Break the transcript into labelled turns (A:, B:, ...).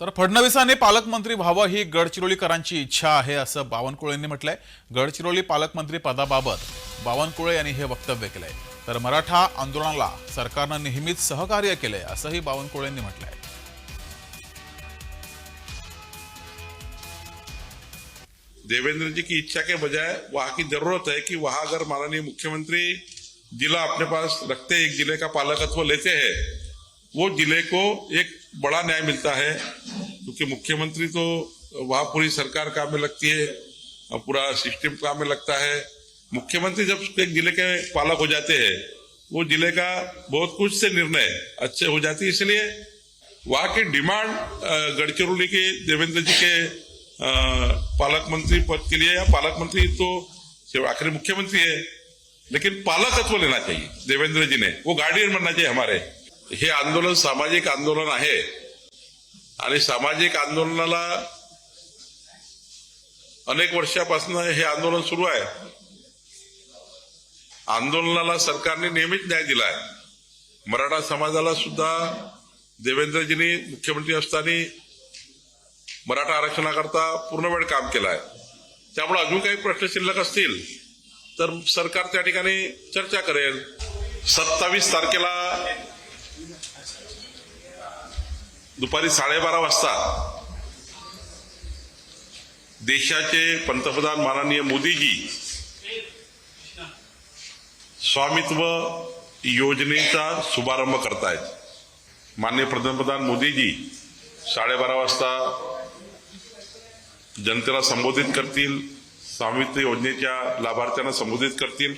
A: तर फडणवीसांनी पालकमंत्री व्हावं ही गडचिरोलीकरांची इच्छा आहे असं बावनकुळेंनी म्हटलंय. गडचिरोली पालकमंत्री पदाबाबत बावनकुळे यांनी हे वक्तव्य केलंय. तर मराठा आंदोलनाला सरकारनं नेहमीच सहकार्य केलंय असंही बावनकुळेंनी म्हटलंय.
B: देवेंद्र जी की इच्छा के बजाय वहां की जरूरत है कि वहां अगर माननीय मुख्यमंत्री जिला अपने पास रखते एक जिले का पालकत्व लेते हैं वो जिले को एक बड़ा न्याय मिलता है क्योंकि मुख्यमंत्री तो वहां पूरी सरकार काम में लगती है और पूरा सिस्टम काम में लगता है। मुख्यमंत्री जब एक जिले के पालक हो जाते हैं वो जिले का बहुत कुछ से निर्णय अच्छे हो जाती है। इसलिए वहां की डिमांड अ, गडचिरोली के देवेंद्र जी के पालक मंत्री पद के लिए या पालक मंत्री तो आखिरी मुख्यमंत्री है लेकिन पालकत्व लेना चाहिए देवेंद्र जी ने। वो गार्डियन बनना चाहिए हमारे। हे आंदोलन सामाजिक आंदोलन आहे। आणि सामाजिक आंदोलनाला अनेक वर्षापासून हे आंदोलन सुरू आहे. आंदोलनाला सरकारने नेहमीच न्याय दिलाय. मराठा समाजाला सुद्धा देवेंद्रजींनी मुख्यमंत्री असताना मराठा आरक्षणाकरता पूर्ण वेळ काम केलं आहे त्यामुळे अजून काही प्रश्न शिल्लक असतील तर सरकार त्या ठिकाणी चर्चा करेल. सत्तावीस तारखेला दुपारी साडेबारा वाजता देशाचे पंतप्रधान माननीय मोदीजी स्वामित्व योजनेचा शुभारंभ करतायत. माननीय पंतप्रधान मोदीजी साडेबारा वाजता जनतेला संबोधित करतील स्वामित्व योजनेच्या लाभार्थ्यांना संबोधित करतील.